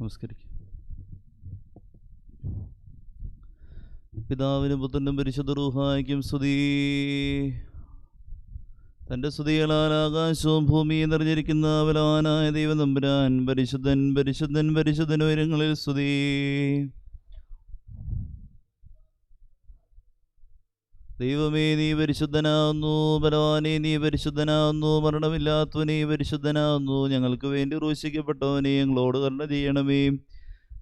നമസ്കരിക്കും. പിതാവിനും പുത്രനും പരിശുദ്ധ റൂഹായ്ക്കും സ്തുതി. തന്റെ സ്തുതികളാൽ ആകാശവും ഭൂമിയും നിറഞ്ഞിരിക്കുന്ന ബലവാനായ ദൈവനമ്പുരാൻ പരിശുദ്ധൻ പരിശുദ്ധൻ പരിശുദ്ധൻ ഉയരങ്ങളിൽ സ്തുതി. ദൈവമേ നീ പരിശുദ്ധനാകുന്നു. ബലവാനെ നീ പരിശുദ്ധനാകുന്നു. മരണമില്ലാത്തവനെ പരിശുദ്ധനാകുന്നു. ഞങ്ങൾക്ക് വേണ്ടി ക്രൂശിക്കപ്പെട്ടവനെ ഞങ്ങളോട് കരുണ ചെയ്യണമേ.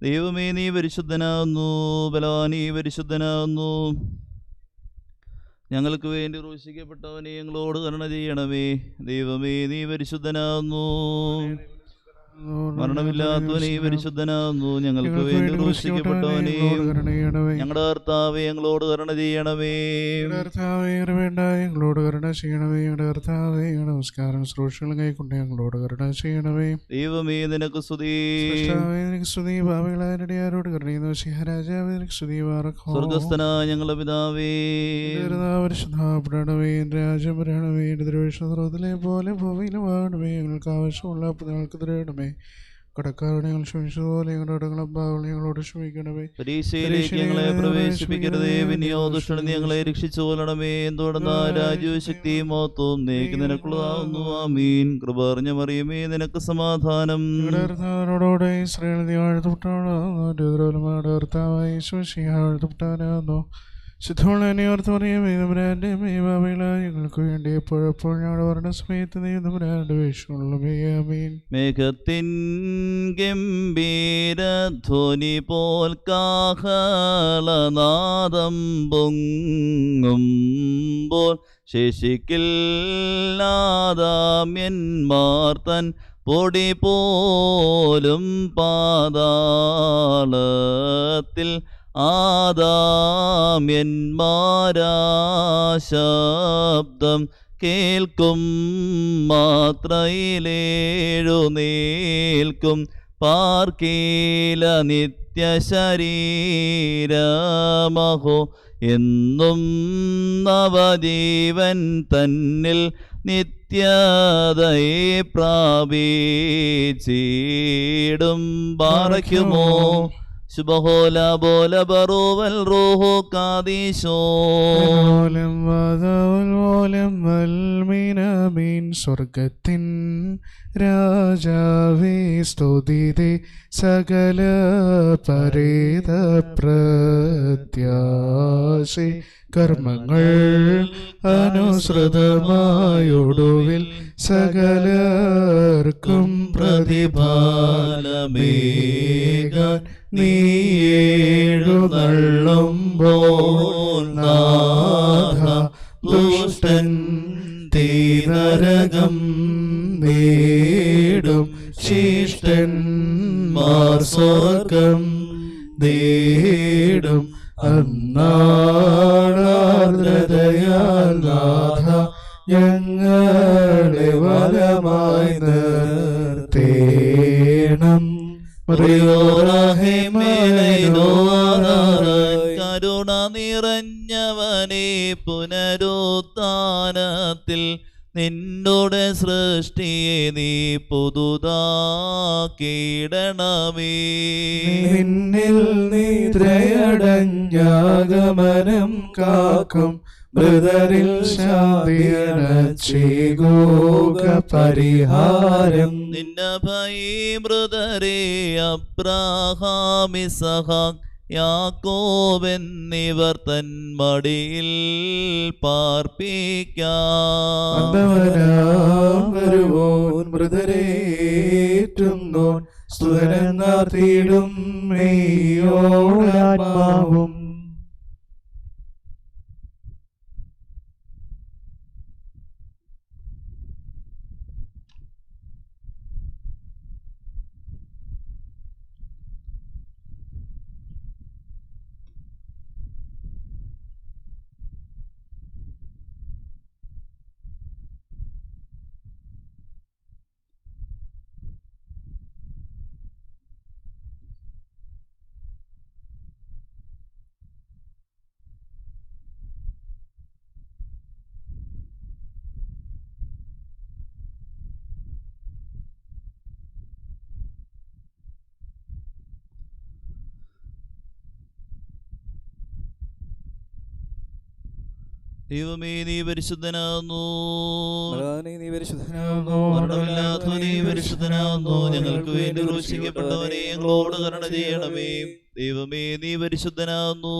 ദൈവമേ നീ പരിശുദ്ധനാകുന്നു. ബലവാനെ പരിശുദ്ധനാകുന്നു. ഞങ്ങൾക്ക് വേണ്ടി ക്രൂശിക്കപ്പെട്ടവനെ ഞങ്ങളോട് കരുണ ചെയ്യണമേ. ദൈവമേ നീ പരിശുദ്ധനാവുന്നു മരണമില്ലാത്തവനെ പരിശുദ്ധനാകുന്നു. ഞങ്ങൾക്ക് വേണ്ടി ക്രൂശിക്കപ്പെട്ടവനെ. ഞങ്ങളുടെ കർത്താവെ ഞങ്ങളോട് കരുണ ചെയ്യണമേ. കർത്താവേ വേണ്ട. ഞങ്ങളോട് കരുണ ചെയ്യണമേ. ഞങ്ങളുടെ കർത്താവേ ഞങ്ങളുടെ നമസ്കാരം. ശ്രോഷകൾ കൈക്കൊണ്ട് ഞങ്ങളോട് കരുണ ചെയ്യണമേ. ദൈവമേ നിനക്ക് സ്തുതി. നിനക്ക് സ്തുതി. ഭാവികളാരോട് കരുണയുന്നു സിംഹരാജാവേ നിനക്ക് സ്തുതി. വാറക്കോ സ്വർഗസ്ഥനായ ഞങ്ങളുടെ പിതാവേ. പരിശുദ്ധപ്പെടണമേ വരണമേ ദൃശ്യത്തിലെ പോലെ ഭൂമിയിലും ആകണമേ. ഞങ്ങൾക്ക് ആവശ്യമുള്ള ഞങ്ങൾക്ക് തരണമേ. കടക്കാരോട് ഞങ്ങൾ ക്ഷമിച്ചതുപോലെ ഞങ്ങളുടെ ഇടങ്ങളും ഭാവങ്ങൾ ഞങ്ങളോട് ക്ഷമിക്കണമേ. പരീക്ഷയിലേക്ക് ഞങ്ങളെ പ്രവേശിപ്പിക്കരുതേ. വിനിയോ ദുഷ്ടൻ ഞങ്ങളെ രക്ഷിച്ചു കൊല്ലണമേ എന്തുകൊണ്ടെന്ന രാജ്യവും ശക്തിയും മഹത്വവും നീക്ക് നിനക്കുള്ളതാവുന്നു. ആമീൻ. കൃപ അറിഞ്ഞ മറിയമേ. നിനക്ക് സമാധാനം. ഞങ്ങളുടെ ഇസ്രായേൽ വാഴ്ത്തപ്പെട്ടാനാകുന്നു ശുദ്ധമുള്ള എന്നെ ഓർത്ത് പറയും ഏതുപുരാന്റെ ഗംഭീരധ്വനി പോൽ കാഹളനാദം പൊങ്ങുമ്പോൾ പൊടി പോലും പാതാളത്തിൽ ആദാമ്യന്മാരാശബ്ദം കേൾക്കും മാത്രയിലേഴു നീൽക്കും പാർക്കീല നിത്യശരീരമഹോ എന്നും നവജീവൻ തന്നിൽ നിത്യതയെ പ്രാപിച്ചിടും. പാറയ്ക്കുമോ ശുഭഹോല ബോല ബറോവൽ റോഹോ കാദീശോ ഓലം വാതാവൽ ഓലം വൽമീനമീൻ സ്വർഗത്തിൻ രാജാവേ സ്തുതിതേ സകല പരേത പ്രത്യാശി കർമ്മങ്ങൾ അനുസൃതമായൊടുവിൽ സകലർക്കും പ്രതിഫലമേകാൻ നീ എഴുന്നള്ളുമ്പോൾ നാഥ ദുഷ്ടൻ തീനരകം നേടും ശിഷ്ടന്മാർ സ്വർഗം നേടും അന്നാടാർദ്രതയാൽ നാഥ ഞങ്ങളെ കരുണ നിറഞ്ഞവനെ പുനരുത്ഥാനത്തിൽ നിന്നോടെ സൃഷ്ടിയെ നീ പുതുതാക്കിയിടണമേ. നിന്നിൽ നിദ്രയടഞ്ഞാഗമനം കാക്കും. മൃതരിൽ ശാന്തിയനച്ചേകോക പരിഹാരം നിന്നഭയി മൃതരെ അബ്രാഹാമിസഹാക് യാക്കോബെന്നിവർ തൻ മടിയിൽ പാർപ്പിക്കാം. അന്തവനാം വരുവോൻ മൃതരേറ്റുന്നോൻ സ്തുതനെന്നാർത്തിയിടും മെയ്യോടാത്മാവും ദൈവമേ നീ പരിശുദ്ധനാകുന്നു. നീ പരിശുദ്ധനാകുന്നു. മരണമില്ലാത്ത നീ പരിശുദ്ധനാകുന്നു. ഞങ്ങൾക്ക് വേണ്ടി ക്രൂശിക്കപ്പെട്ടവനെ ഞങ്ങളോട് കരുണ ചെയ്യണമേ. ദൈവമേ നീ പരിശുദ്ധനാകുന്നു.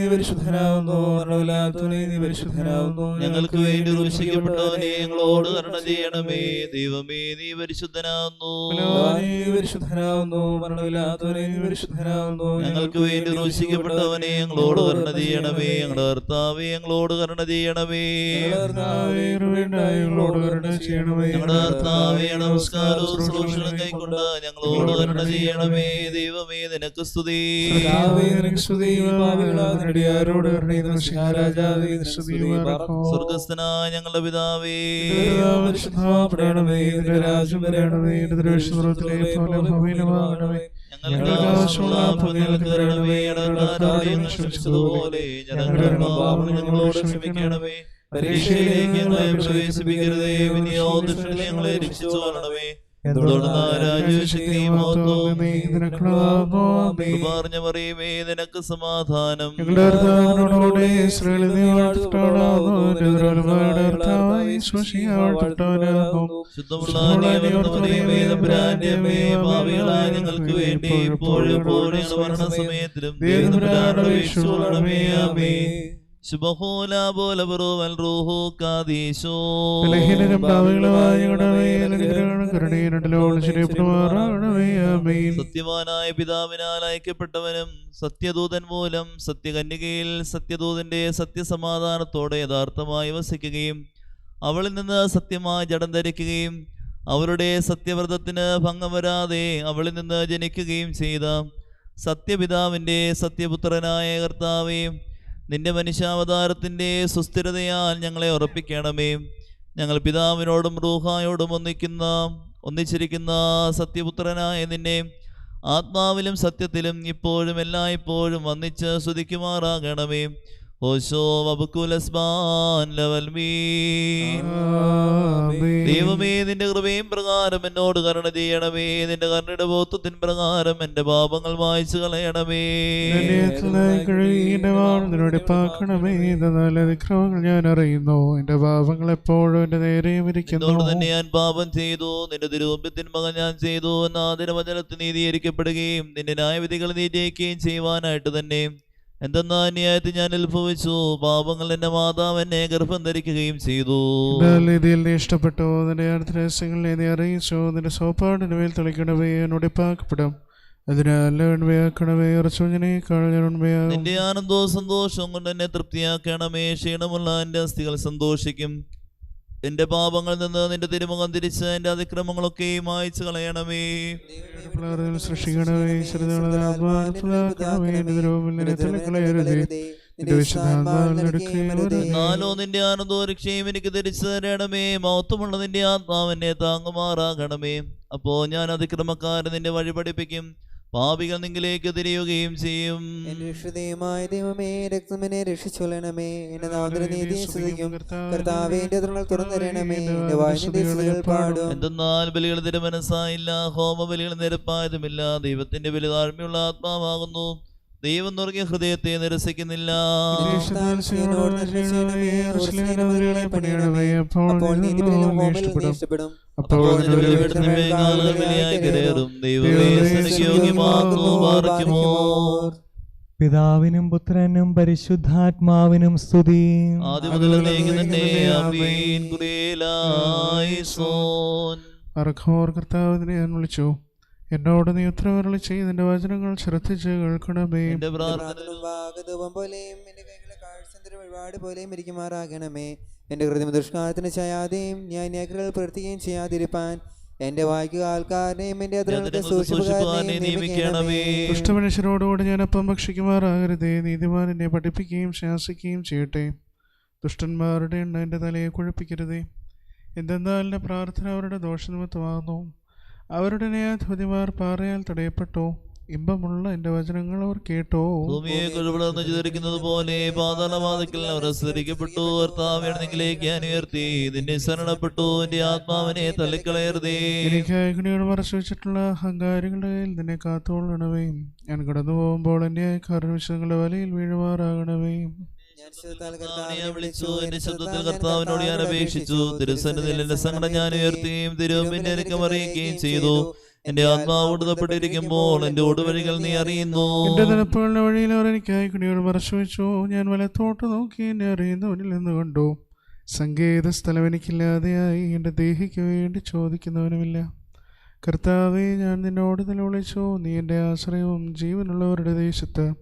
നീ പരിശുദ്ധനാകുന്നു. മരണമില്ലാത്തവനേ, നീ പരിശുദ്ധനാകുന്നു. ഞങ്ങൾക്ക് വേണ്ടി ക്രൂശിക്കപ്പെട്ടവനെ ഞങ്ങളോട് കരുണ ചെയ്യണമേ. ദൈവമേ നീ പരിശുദ്ധനാകുന്നു. നീ മരണമില്ലാത്തവനേ, ഞങ്ങൾക്ക് വേണ്ടി ക്രൂശിക്കപ്പെട്ടവനെ ഞങ്ങളോട് കരുണ ചെയ്യണമേ ഞങ്ങളുടെ കർത്താവേ ഞങ്ങളോട് കരുണ ചെയ്യണമേ. ഞങ്ങളോട് കരുണ ചെയ്യണമേ. ഞങ്ങളുടെ കർത്താവേ നമസ്കാരവും കൈക്കൊണ്ട് ഞങ്ങളോട് കരുണ ചെയ്യണമേ. ദൈവമേ നിനക്ക് സ്തുതി. സ്വർഗസ്ഥനായ ഞങ്ങളുടെ പിതാവേ. രാജു രാജ്യം വരണമേ. ഭൂമിയിലുമാകണമേ ഞങ്ങൾക്ക് ആവശ്യമുള്ള ആപത്ത് ഞങ്ങൾക്ക് തരണമേ. ഇടക്കാരോട് ഞങ്ങൾ ക്ഷമിച്ചതുപോലെ ഞങ്ങളുടെ പാപങ്ങൾ ഞങ്ങളോട് ക്ഷമിക്കണമേ. പരീക്ഷയിലേക്ക് ഞങ്ങളെ പ്രവേശിപ്പിക്കരുതേ. വിനിയോഗത്തിൽ ഞങ്ങളെ രക്ഷിച്ചു കൊള്ളണമേ തുടർന്ന് രാജ്യശക്തിയും പറഞ്ഞ പറയുമേ നിനക്ക് സമാധാനം. ഞങ്ങൾക്ക് വേണ്ടി ഇപ്പോഴും മരണസമയത്തിലും സത്യവാനായ പിതാവിനാൽ അയക്കപ്പെട്ടവനും സത്യദൂതൻ മൂലം സത്യകന്യകയിൽ സത്യദൂതന്റെ സത്യസമാധാനത്തോടെ യഥാർത്ഥമായി വസിക്കുകയും അവളിൽ നിന്ന് സത്യമായി ജഡം ധരിക്കുകയും അവരുടെ സത്യവ്രതത്തിന് ഭംഗം വരാതെ അവളിൽ നിന്ന് ജനിക്കുകയും ചെയ്ത സത്യപിതാവിന്റെ സത്യപുത്രനായ കർത്താവേ നിന്റെ മനുഷ്യാവതാരത്തിന്റെ സുസ്ഥിരതയാൽ ഞങ്ങളെ ഉറപ്പിക്കണമേ. ഞങ്ങൾ പിതാവിനോടും റൂഹായോടും ഒന്നിക്കുന്ന ഒന്നിച്ചിരിക്കുന്ന സത്യപുത്രനായ നിന്നെ ആത്മാവിലും സത്യത്തിലും ഇപ്പോഴും എല്ലായ്പ്പോഴും വന്നിച്ച് സ്തുതിക്കുമാറാകണമേ. ഓശോ ദൈവമേ നിന്റെ കൃപയും പ്രകാരം എന്നോട് കരുണ ചെയ്യണമേ. നിന്റെ കരുണയുടെ ബോധത്തിൻ പ്രകാരം എന്റെ പാപങ്ങൾ വായിച്ചു കളയണമേ. നിന്നോട് പാക്കണമേ എന്നാൽ അതിക്രമങ്ങൾ ഞാൻ അറിയുന്നു. എന്റെ പാപങ്ങൾ എപ്പോഴും എന്റെ നേരെയും ഇരിക്കുന്നു. തന്നെ ഞാൻ പാപം ചെയ്തു? നിന്റെ തിരുവമ്പ്യത്തിൻ മകൻ ഞാൻ ചെയ്തു. എന്നാതിര വചനത്തിൽ നീതീകരിക്കപ്പെടുകയും നിന്റെ ന്യായവിധികൾ നീ ജയിക്കുകയും ചെയ്യുവാനായിട്ട് തന്നെ. എന്തെന്നാ ന്യായത്തിൽ ഞാൻ ഉത്ഭവിച്ചു പാപങ്ങൾ എന്റെ മാതാവ് എന്നെ ഗർഭം ധരിക്കുകയും ചെയ്തു. ഇതിൽ നീ ഇഷ്ടപ്പെട്ടു? നിന്റെ രഹസ്യങ്ങളെ നീ അറിയിച്ചു? നിന്റെ സോപ്പാടിന് മേൽ തെളിക്കണമേ എന്നോട് പാക്കപ്പെടും നിന്റെ ആനന്ദവും സന്തോഷവും കൊണ്ട് എന്നെ തൃപ്തിയാക്കണമേ. ക്ഷീണമുള്ള എന്റെ അസ്ഥികൾ സന്തോഷിക്കും. എന്റെ പാപങ്ങളിൽ നിന്ന് നിന്റെ തിരുമുഖം തിരിച്ച് എന്റെ അതിക്രമങ്ങളൊക്കെയും മായച്ചു കളയണമേ. സൃഷ്ടിക്കണമേ. നാലോ നിന്റെ ആനന്ദവും രക്ഷയും എനിക്ക് തിരിച്ചു തരണമേ. മഹത്വമുള്ള നിന്റെ ആത്മാവിനെ താങ്ങുമാറാകണമേ. അപ്പോ ഞാൻ അതിക്രമക്കാരൻ നിന്റെ വഴി പഠിപ്പിക്കും പാപികൾ നിങ്ങളിലേക്ക് തിരിയുകയും ചെയ്യും. രക്ഷിതയുമായ ദൈവമേ രക്തമനെ രക്ഷിച്ചൊല്ലണമേ എന്റെ നാദര നീതിയെ സ്തുതിക്കും. കർത്താവേ എന്റെ തുറങ്ങൾ തുറന്നിരണമേ എന്റെ പാടും. എന്തെന്നാൽ ബലികൾ തിരുമനസ്സായില്ല ഹോമബലികൾ നിരപ്പായതുമില്ല ദൈവത്തിന്റെ ബലി താഴ്മയുള്ള ആത്മാവാകുന്നു. ദൈവം നുറങ്ങിയ ഹൃദയത്തെ നിരസിക്കുന്നില്ല. അപ്പോൾ നീതിബലികളും അപ്പോൾ നീ ഇഷ്ടപ്പെടും അപ്പോൾ പിതാവിനും പുത്രനും പരിശുദ്ധാത്മാവിനും സ്തുതി. കർത്താവിനെ ഞാൻ വിളിച്ചു. എന്നോട് നീ ഉത്തരവരളി ചെയ്ത് എന്റെ വചനങ്ങൾ ശ്രദ്ധിച്ച് കേൾക്കണമേ. എന്റെ പ്രാർത്ഥന പോലെയും എന്റെ കൈകളെ കാഴ്ച ഒരുപാട് പോലെയും ഇരിക്കുമാറാകണമേ. എന്റെ ഹൃദയം ദുഷ്കാലത്തിന് ചെയ്യാതെയും ഞാൻ നേഖലകൾ പ്രവർത്തിക്കുകയും ചെയ്യാതിരിപ്പാൻ എന്റെ വായിക്കുക ആൾക്കാരനെയും എന്റെ ദുഷ്ടമനുഷ്യരോടുകൂടി ഞാൻ അപ്പം ഭക്ഷിക്കുമാറാകരുതേ. നീതിമാൻ എന്നെ പഠിപ്പിക്കുകയും ശാസിക്കുകയും ചെയ്യട്ടെ. ദുഷ്ടന്മാരുടെ എണ്ണ എന്റെ തലയെ കുഴപ്പിക്കരുതേ. എന്തെന്നാൽ എന്റെ പ്രാർത്ഥന അവരുടെ ദോഷനിമിത്തമാകുന്നു. അവരുടെ ന്യായാധിപതിമാർ പാറയാൽ തടയപ്പെട്ടു? ഇമ്പമുള്ള എന്റെ വചനങ്ങൾ അവർ കേട്ടോ. ഭൂമിയെ കുഴവിളർന്ന് ചിതറിക്കുന്നത് പോലെ പാതാളവാദത്തിൽ അവർ സ്മരിക്കപ്പെട്ടു കർത്താവിലേക്ക് ഞാൻ ഉയർത്തി നിന്നെ ശരണപ്പെട്ടു. എന്റെ ആത്മാവിനെ തള്ളിക്കളയരുതേ. എനിക്ക് അഗ്നിയോട് മറച്ചു വെച്ചിട്ടുള്ള അഹങ്കാരികളുടെ കയ്യിൽ നിന്നെ കാത്തുകൊള്ളണവേ ഞാൻ കടന്നു പോകുമ്പോൾ എന്റെ കർവിശങ്ങളുടെ വലയിൽ വീഴുമാറാകണമേ. ഞാൻ വിളിച്ചു. വിളിച്ചു. എന്റെ ശബ്ദത്തിൽ കർത്താവിനോട് ഞാൻ അപേക്ഷിച്ചു. തിരുസന്നിധിയിൽ എന്റെ സങ്കടം ഞാൻ ഉയർത്തുകയും തിരുവമ്പിന്റെ എനിക്കും അറിയിക്കുകയും ചെയ്തു. എന്റെ ആത്മാവ് ഉടുതപ്പെട്ടിരിക്കുമ്പോൾ എന്റെ ഓടുവഴികൾ നീ അറിയുന്നു. എന്റെ തലപ്പുകളുടെ വഴിയിൽ അവർ എനിക്കായി കുടിയോട് മറച്ചു ഞാൻ വലത്തോട്ട് നോക്കി എന്നെ അറിയുന്നവനിൽ നിന്ന് കണ്ടു. സങ്കേത സ്ഥലം എനിക്കില്ലാതെയായി. എന്റെ ദേഹിക്ക് വേണ്ടി ചോദിക്കുന്നവനുമില്ല. കർത്താവെ ഞാൻ നിന്നോട് നിലവിളിച്ചു നീ എന്റെ ആശ്രയവും ജീവനുള്ളവരുടെ ദേശത്ത്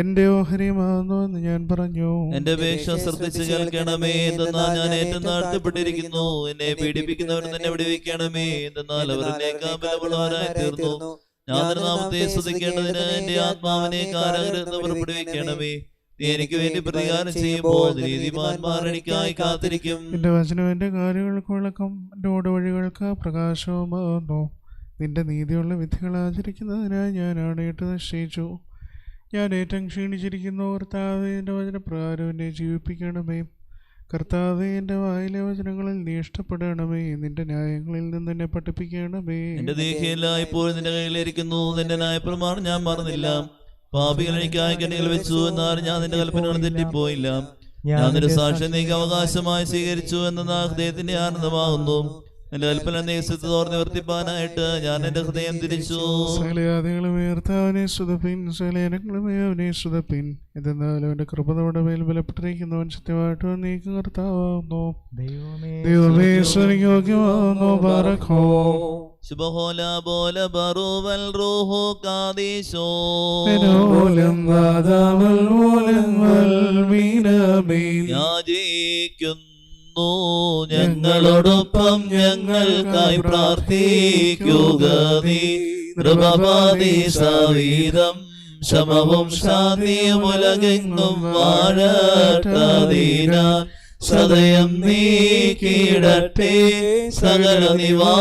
എന്റെ ഓഹരിയുമാകുന്നു എന്ന് ഞാൻ പറഞ്ഞു. എന്റെ അപേക്ഷ ശ്രദ്ധിച്ച് കേൾക്കണമേ എന്തെന്നാൽ ഞാൻ ഏറ്റവും താഴ്ത്തപ്പെട്ടിരിക്കുന്നു എന്നെ പീഡിപ്പിക്കുന്നവർ തന്നെ വിടുവിക്കണമേ എന്തെന്നാൽ അവർ എന്നേക്കാൾ ബലമുള്ളവരായി തീർന്നു. ഞാൻ നിന്റെ നാമത്തെ ശ്രദ്ധിക്കേണ്ടതിന് എന്റെ ആത്മാവിനെ കാരാഗ്രഹം പുറപ്പെടുവിക്കണമേ എനിക്ക് വേണ്ടി പ്രതികാരം ചെയ്യുമ്പോൾ നീതിമാന്മാർ എനിക്കായി കാത്തിരിക്കും. എന്റെ വചനം എന്റെ കാര്യങ്ങൾക്ക് വിളക്കം. എന്റെ ഓടുവഴികൾക്ക് പ്രകാശവുമാകുന്നു നിന്റെ നീതിയുള്ള വിധികൾ ആചരിക്കുന്നതിനായി ഞാൻ ആണയിട്ട് നിശ്ചയിച്ചു. ഞാൻ ഏറ്റവും ക്ഷീണിച്ചിരിക്കുന്നു കർത്താവെ എന്റെ വചനപ്രകാരം എന്നെ ജീവിപ്പിക്കണമേ. കർത്താവെ എന്റെ വായിലെ വചനങ്ങളിൽ നീ ഇഷ്ടപ്പെടണമേ. നിന്റെ ന്യായങ്ങളിൽ നിന്ന് എന്നെ പഠിപ്പിക്കണമേ. എന്റെ ദേഹിയെല്ലാം ഇപ്പോഴും നിന്റെ കയ്യിലിരിക്കുന്നു. നിന്റെ ന്യായപ്രമാണം ഞാൻ മറന്നില്ല. പാപികൾ എനിക്കായി കണ്ണികൾ വെച്ചു എന്നാൽ ഞാൻ നിന്റെ കൽപ്പനകൾ തെറ്റിപ്പോയില്ല. ഞാൻ നിന്റെ സാക്ഷ്യം നീക്ക് അവകാശമായി സ്വീകരിച്ചു എന്ന ഹൃദയത്തിന്റെ ആനന്ദമാകുന്നു. എന്റെ കൽപ്പന നേസത്ത് തോർന്ന് വർത്തിപ്പാനായിട്ട് ഞാൻ എന്റെ ഹൃദയം തിരിച്ചു. സകലയാദികളും ഉയർത്താവനെ സുതപ്പിൻ സകലയനങ്ങളുമേ അവനെ സുതപ്പിൻ എന്തെന്നാൽ അവന്റെ കൃപതയുടെ മേൽ ബലപ്പെട്ടിരിക്കുന്നവൻ സത്യമായിട്ടും നീക്ക് കർത്താവുന്നു ദൈവമേ യോഗ്യമാകുന്നു ശുഭഹോല ബറുവൽ റൂഹു കാദീശോ. മനോലം യാചിക്കുന്നു ഞങ്ങളോടൊപ്പം ഞങ്ങൾക്കായി പ്രാർത്ഥിക്കുക നീ. നൃപപാതീസവീതം ശമവും ശാന്തിയും ഉലകെങ്ങും വാഴട്ടതീന സദയം നീ കീടട്ടെ സകല നിവാ